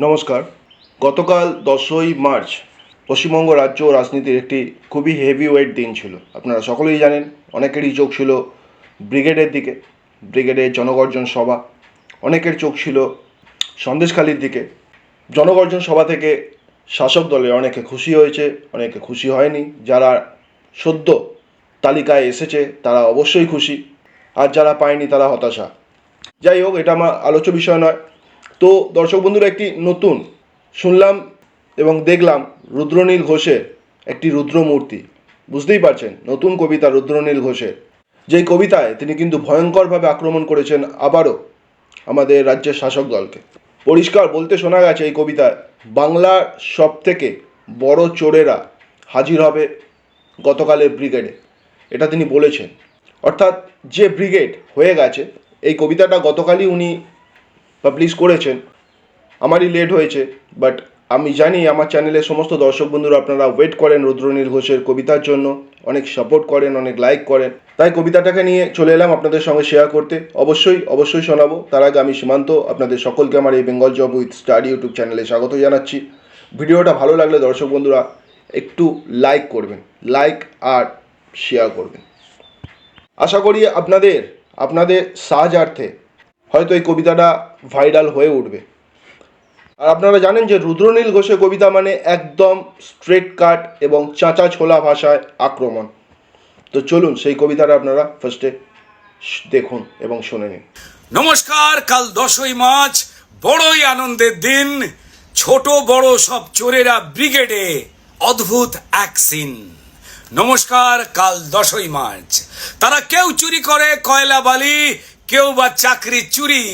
নমস্কার। গতকাল দশই মার্চ পশ্চিমবঙ্গ রাজ্য রাজনীতির একটি খুবই হেভি ওয়েট দিন ছিল। আপনারা সকলেই জানেন, অনেকেরই চোখ ছিল ব্রিগেডের দিকে, ব্রিগেডের জনগর্জন সভা। অনেকের চোখ ছিল সন্দেশখালির দিকে। জনগর্জন সভা থেকে শাসক দলে অনেকে খুশি হয়েছে, অনেকে খুশি হয়নি। যারা সদ্য তালিকায় এসেছে, তারা অবশ্যই খুশি। আর যারা পায়নি, তারা হতাশা। যাই হোক, এটা আমার আলোচ্য বিষয় নয়। তো দর্শক বন্ধুরা, একটি নতুন শুনলাম এবং দেখলাম রুদ্রনীল ঘোষের একটি রুদ্রমূর্তি। বুঝতেই পারছেন, নতুন কবিতা রুদ্রনীল ঘোষের। যেই কবিতায় তিনি কিন্তু ভয়ঙ্করভাবে আক্রমণ করেছেন আবারও আমাদের রাজ্যের শাসক দলকে। পরিষ্কার বলতে শোনা গেছে এই কবিতায়, বাংলার সব থেকে বড় চোরেরা হাজির হবে গতকালের ব্রিগেডে। এটা তিনি বলেছেন। অর্থাৎ যে ব্রিগেড হয়ে গেছে, এই কবিতাটা গতকালই উনি পাবলিশ করেছেন। আমারই লেট হয়েছে বাট আমি জানি আমার চ্যানেলে সমস্ত দর্শক বন্ধুরা আপনারা ওয়েট করেন রুদ্রনীল ঘোষের কবিতার জন্য। অনেক সাপোর্ট করেন, অনেক লাইক করেন। তাই কবিতাটাকে নিয়ে চলে এলাম আপনাদের সঙ্গে শেয়ার করতে। অবশ্যই অবশ্যই শোনাবো। তার আগে আমি সীমান্ত, আপনাদের সকলকে আমার এই Bengal job with star YouTube চ্যানেলে স্বাগত জানাচ্ছি। ভিডিওটা ভালো লাগলে দর্শক বন্ধুরা একটু লাইক করবেন। লাইক আর শেয়ার করবেন। আশা করি আপনাদের আপনাদের সাহায্যার্থে হয়তো এই কবিতাটা ভাইরাল হয়ে উঠবে। আর আপনারা জানেন যে রুদ্রনীল ঘোষের কবিতা মানে একদম স্ট্রেট কাট এবং চাঁচা ছোলা ভাষায় আক্রমণ। তো চলুন সেই কবিতাটা আপনারা ফার্স্টে দেখুন এবং শুনে নিন। নমস্কার, কাল দশই মার্চ, বড়ই আনন্দের দিন। ছোট বড় সব চোরেরা ব্রিগেডে অদ্ভুত এক সিন নমস্কার, কাল দশই মার্চ। তারা কেউ চুরি করে কয়লা বালি কেউ বা চাকরি চুরি,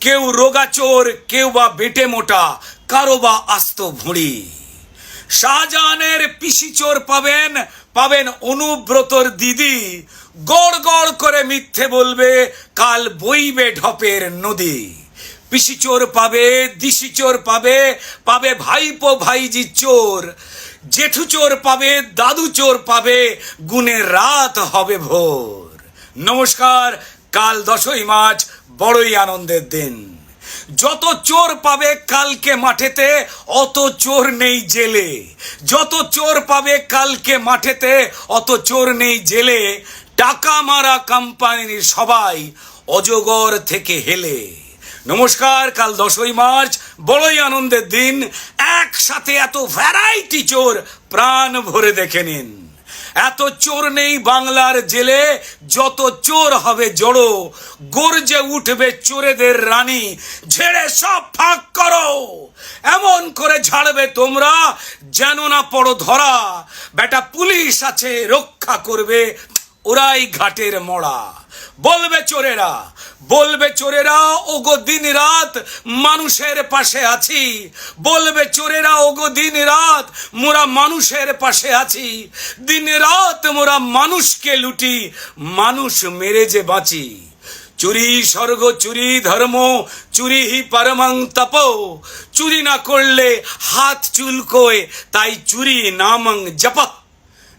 কেউ রোগা চোর, কেউ বা বেটে মোটা, কারও বা আস্ত ভুঁড়ি। শাহজাহানের পিসি চোর পাবেন পাবেন অনুব্রতর দিদি। গড় গড় করে মিথ্যে বলবে, কাল বইবে ঢপের নদী। পিসি চোর পাবে, দিশি চোর পাবে পাবে ভাইপো ভাইজি চোর। জেঠু চোর পাবে, দাদু চোর পাবে গুনে রাত হবে ভোর। নমস্কার কাল দশই মার্চ, বড়ই আনন্দের দিন। যত চোর পাবে কালকে মাঠেতে, অত চোর নেই জেলে। যত চোর পাবে কালকে মাঠেতে, অত চোর নেই জেলে। টাকা মারা কোম্পানির সবাই অজগর থেকে হেলে। নমস্কার, কাল দশই মার্চ, বড়ই আনন্দের দিন। একসাথে এত ভ্যারাইটি চোর প্রাণ ভরে দেখে নিন। এত চোর নেই বাংলার জেলে, যত চোর হবে জড়ো, গর্জে উঠবে চোরেদের রানী, ঝেড়ে সব ফাঁক করো। এমন করে ঝাড়বে তোমরা, যেন না পড়ো ধরা। বেটা পুলিশ আছে, রক্ষা করবে, ওরাই ঘাটের মরা বলবে চোরেরা বলবে চোরেরা, ওগো দিন রাত মানুষের পাশে আছি। বলবে চোরেরা, ওগো দিন রাত মোরা মানুষের পাশে আছি। দিন রাত মোরা মানুষকে লুটি, মানুষ মেরে যে বাঁচি। চুরি স্বর্গ, চুরি ধর্ম, চুরি হি পরমং তপ। চুরি না করলে হাত চুলকোয় তাই চুরি নামং জপ।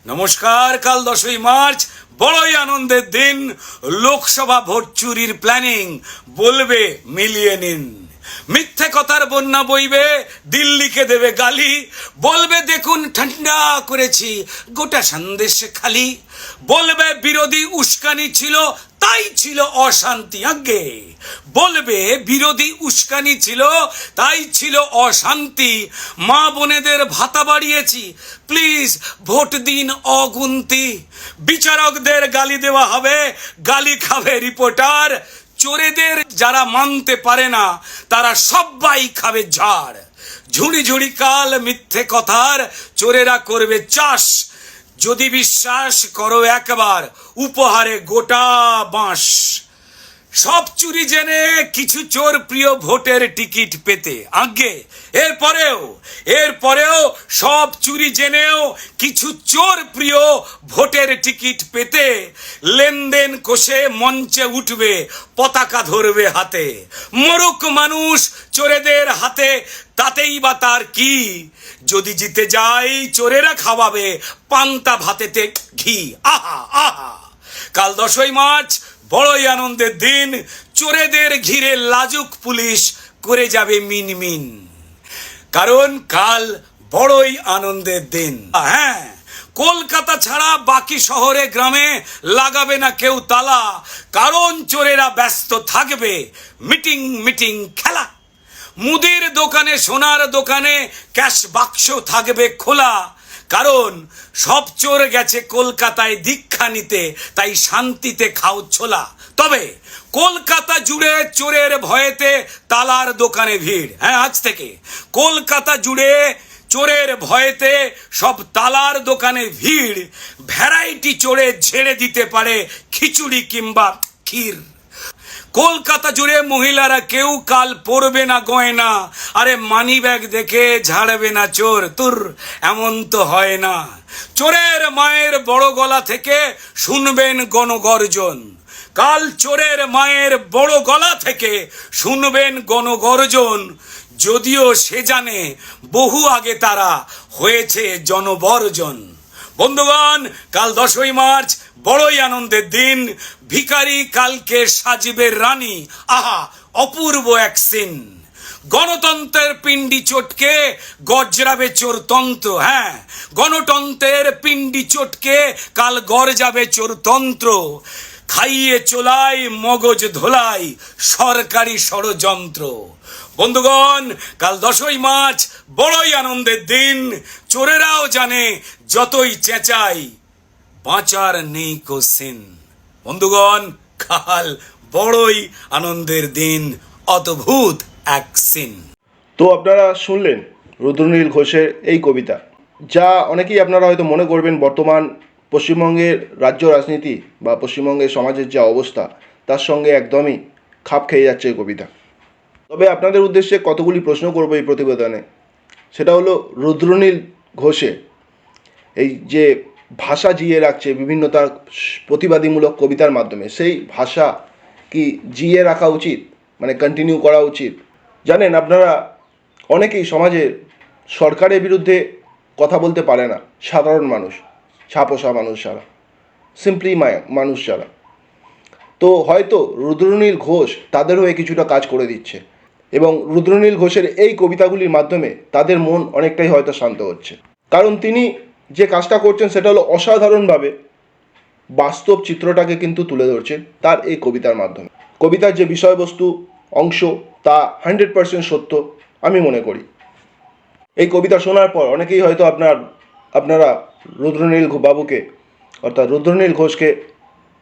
নমস্কার কাল দশই মার্চ। বড়ই আনন্দের দিন। লোকসভা ভোট চুরির প্ল্যানিং বলবে মিলিয়ে নিন। মিথ্যে কথার বন্যা বইবে, দিল্লিকে দেবে গালি। বলবে, দেখুন, ঠান্ডা করেছি, গোটা সন্দেশ খালি। বলবে, বিরোধী উস্কানি ছিল তাই ছিল অশান্তি আগে বলবে, বিরোধী উস্কানি ছিল, তাই ছিল অশান্তি। মা বোনেদের ভাতা বাড়িয়েছি, প্লিজ ভোট দিন অগুন্তি। বিচারকদের গালি দেওয়া হবে, গালি খাবে রিপোর্টার। চোরেদের যারা মানতে পারে না, তারা সবাই খাবে ঝাড়। ঝুড়ি ঝুড়ি কাল মিথ্যে কথার, চোরেরা করবে চাষ। যদি বিশ্বাস করো একবার উপহারে গোটা বাঁশ। সব চুরি জেনে কিছু চোর প্রিয় ভোটের টিকিট পেতে। আগে, এরপরেও এরপরেও সব চুরি জেনেও কিছু চোর প্রিয় ভোটের টিকিট পেতে লেনদেন কষে মঞ্চে উঠবে, পতাকা ধরবে হাতে। মরুক মানুষ চোরেদের হাতে, তাতেই বা তার কি? যদি জিতে যাই চোরেরা খাওয়াবে পান্তা ভাতেতে ঘি। আহা আহা। কাল দশই মার্চ বড়ই আনন্দের দিন। চোরেদের ঘিরে লাজুক পুলিশ করে যাবে মিনমিন কারণ কাল বড়ই আনন্দের দিন। হ্যাঁ কলকাতা ছাড়া বাকি শহরে, গ্রামে লাগাবে না কেউ তালা। কারণ চোরেরা ব্যস্ত থাকবে। মিটিং মিটিং, খেলা। মুদির দোকানে, সোনার দোকানে ক্যাশ বাক্স থাকবে খোলা। কারণ সব চোর গেছে কলকাতায় দীক্ষা নিতে, তাই শান্তিতে খাও ছোলা। তবে কলকাতা জুড়ে চোরের ভয়েতে তালার দোকানে ভিড়। হ্যাঁ আজ থেকে। কলকাতা জুড়ে চোরের ভয়েতে সব তালার দোকানে ভিড়। ভ্যারাইটি চোরে ঝেড়ে দিতে পারে খিচুড়ি কিংবা ক্ষীর। কলকাতা জুড়ে মহিলারা কেউ কাল পরবে না গয়না। আরে মানি ব্যাগ দেখে ঝাড়বে না চোর। তুর, এমন তো হয় না। চোরের মায়ের বড় গলা থেকে শুনবেন গণগর্জন। কাল চোরের মায়ের বড় গলা থেকে শুনবেন গণগর্জন। যদিও সে জানে বহু আগে তারা হয়েছে জনবর্জন। বন্ধুগণ, কাল দশই মার্চ বড়ই আনন্দের দিন। ভিখারি কালকে সাজিবে রানী। আহা, অপূর্ব এক সিন। গণতন্ত্রের পিণ্ডি চটকে গজরাবে চোরতন্ত্র হ্যাঁ। গণতন্ত্রের পিণ্ডি চটকে কাল গরজাবে চোরতন্ত্র খাইয়ে চোলাই, মগজ ধোলাই, সরকারি ষড়যন্ত্র। বন্ধুগণ, কাল দশই মার্চ, বড়ই আনন্দের দিন। চোরেরাও জানে যতই চেঁচাই বাঁচার নেই কোশ্চিন বন্ধুগণ, কাল বড়ই আনন্দের দিন, অদ্ভুত এক সিন। তো আপনারা শুনলেন রুদ্রনীল ঘোষের এই কবিতা, যা অনেকেই আপনারা হয়তো মনে করবেন বর্তমান পশ্চিমবঙ্গের রাজ্য রাজনীতি বা পশ্চিমবঙ্গের সমাজের যা অবস্থা, তার সঙ্গে একদমই খাপ খেয়ে যাচ্ছে এই কবিতা। তবে আপনাদের উদ্দেশ্যে কতগুলি প্রশ্ন করব এই প্রতিবেদনে? সেটা হলো রুদ্রনীল ঘোষে এই যে ভাষা জিয়ে রাখছে, বিভিন্ন তার প্রতিবাদীমূলক কবিতার মাধ্যমে। সেই ভাষা কি জিয়ে রাখা উচিত? মানে কন্টিনিউ করা উচিত? জানেন, আপনারা অনেকেই সমাজের সরকারের বিরুদ্ধে কথা বলতে পারে না। সাধারণ মানুষ, ছাপোষা মানুষ ছাড়া সিম্পলি মানুষ ছাড়া তো হয়তো রুদ্রনীল ঘোষ তাদের হয়ে কিছুটা কাজ করে দিচ্ছে এবং রুদ্রনীল ঘোষের এই কবিতাগুলির মাধ্যমে তাদের মন অনেকটাই হয়তো শান্ত হচ্ছে। কারণ তিনি যে কাজটা করছেন সেটা হলো অসাধারণভাবে বাস্তব চিত্রটাকে কিন্তু তুলে ধরছেন তার এই কবিতার মাধ্যমে। কবিতার যে বিষয়বস্তু অংশ তা হান্ড্রেড পার্সেন্ট সত্য, আমি মনে করি। এই কবিতা শোনার পর অনেকেই হয়তো আপনার, আপনারা রুদ্রনীল বাবুকে, অর্থাৎ রুদ্রনীল ঘোষকে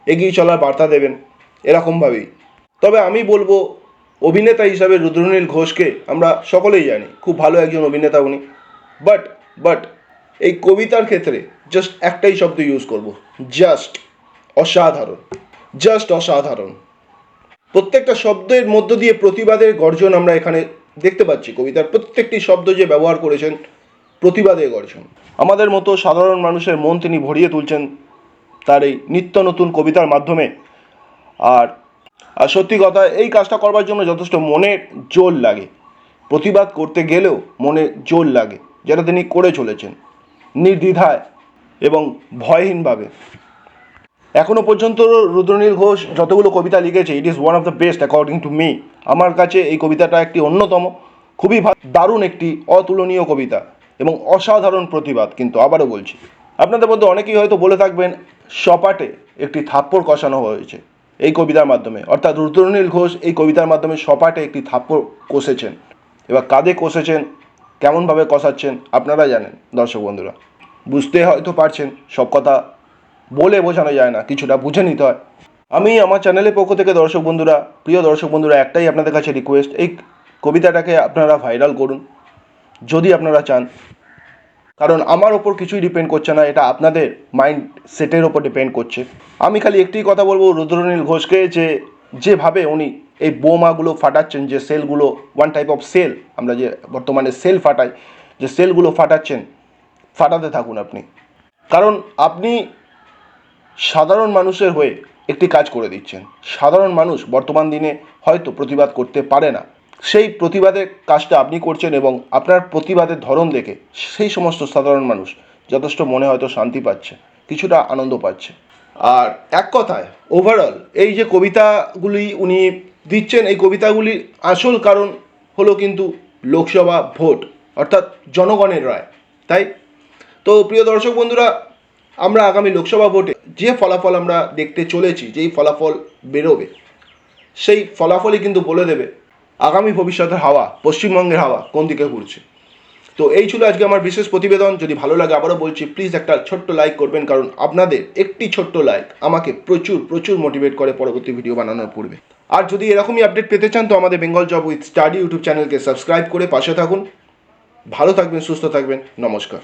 এগিয়ে চলার বার্তা দেবেন এরকমভাবেই। তবে আমি বলব, অভিনেতা হিসাবে রুদ্রনীল ঘোষকে আমরা সকলেই জানি, খুব ভালো একজন অভিনেতা উনি। বাট বাট এই কবিতার ক্ষেত্রে জাস্ট একটাই শব্দ ইউজ করব। জাস্ট অসাধারণ। জাস্ট অসাধারণ। প্রত্যেকটা শব্দের মধ্য দিয়ে প্রতিবাদের গর্জন আমরা এখানে দেখতে পাচ্ছি। কবিতার প্রত্যেকটি শব্দ যে ব্যবহার করেছেন, প্রতিবাদের গর্জন। আমাদের মতো সাধারণ মানুষের মন তিনি ভরিয়ে তুলছেন তার এই নিত্য নতুন কবিতার মাধ্যমে। আর আর সত্যি কথা, এই কাজটা করবার জন্য যথেষ্ট মনের জোর লাগে। প্রতিবাদ করতে গেলেও মনে জোর লাগে, যেটা তিনি করে চলেছেন। নির্দ্বিধায় এবং ভয়হীনভাবে। এখনও পর্যন্ত রুদ্রনীল ঘোষ যতগুলো কবিতা লিখেছে it is one of the best according to me আমার কাছে এই কবিতাটা একটি অন্যতম, খুবই দারুণ একটি অতুলনীয় কবিতা এবং অসাধারণ প্রতিবাদ কিন্তু আবারও বলছি। আপনাদের মধ্যে অনেকেই হয়তো বলে থাকবেন, সপাটে একটি থাপ্পড় কষানো হয়েছে এই কবিতার মাধ্যমে। অর্থাৎ রুদ্রনীল ঘোষ এই কবিতার মাধ্যমে সপাটে একটি থাপ্পড় কষেছেন। এবার কাঁধে কষেছেন কেমনভাবে কষাচ্ছেন আপনারা জানেন, দর্শক বন্ধুরা। বুঝতে হয়তো পারছেন, সব কথা বলে বোঝানো যায় না, কিছুটা বুঝে নিতে হয়। আমি আমার চ্যানেলের পক্ষ থেকে দর্শক বন্ধুরা, প্রিয় দর্শক বন্ধুরা, একটাই আপনাদের কাছে রিকোয়েস্ট এই কবিতাটাকে আপনারা ভাইরাল করুন, যদি আপনারা চান। কারণ আমার ওপর কিছুই ডিপেন্ড করছে না, এটা আপনাদের মাইন্ড সেটের ওপর ডিপেন্ড করছে। আমি খালি একটিই কথা বলব, রুদ্রনীল ঘোষকে যে, যেভাবে উনি এই বোমাগুলো ফাটাচ্ছেন, যে সেলগুলো ওয়ান টাইপ অফ সেল আমরা যে বর্তমানে সেল ফাটাই, যে সেলগুলো ফাটাচ্ছেন, ফাটাতে থাকুন আপনি। কারণ আপনি সাধারণ মানুষের হয়ে একটি কাজ করে দিচ্ছেন। সাধারণ মানুষ বর্তমান দিনে হয়তো প্রতিবাদ করতে পারে না। সেই প্রতিবাদের কাজটা আপনি করছেন এবং আপনার প্রতিবাদের ধরন দেখে সেই সমস্ত সাধারণ মানুষ যথেষ্ট মনে হয়তো শান্তি পাচ্ছে, কিছুটা আনন্দ পাচ্ছে। আর এক কথায় ওভারঅল এই যে কবিতাগুলি উনি দিচ্ছেন এই কবিতাগুলির আসল কারণ হলো কিন্তু লোকসভা ভোট, অর্থাৎ জনগণের রায়, তাই? তো প্রিয় দর্শক বন্ধুরা, আমরা আগামী লোকসভা ভোটে যে ফলাফল আমরা দেখতে চলেছি, যেই ফলাফল বেরোবে, সেই ফলাফলই কিন্তু বলে দেবে আগামী ভবিষ্যতের হাওয়া, পশ্চিমবঙ্গের হাওয়া কোন দিকে ঘুরছে। তো এই ছিল আজকে আমার বিশেষ প্রতিবেদন, যদি ভালো লাগে আবারও বলছি প্লিজ একটা ছোট্ট লাইক করবেন, কারণ আপনাদের একটি ছোট্ট লাইক আমাকে প্রচুর প্রচুর মোটিভেট করে পরবর্তী ভিডিও বানানোর পূর্বে। আর যদি এরকমই আপডেট পেতে চান, তো আমাদের Bengal job with study YouTube চ্যানেলকে সাবস্ক্রাইব করে পাশে থাকুন। ভালো থাকবেন, সুস্থ থাকবেন। নমস্কার।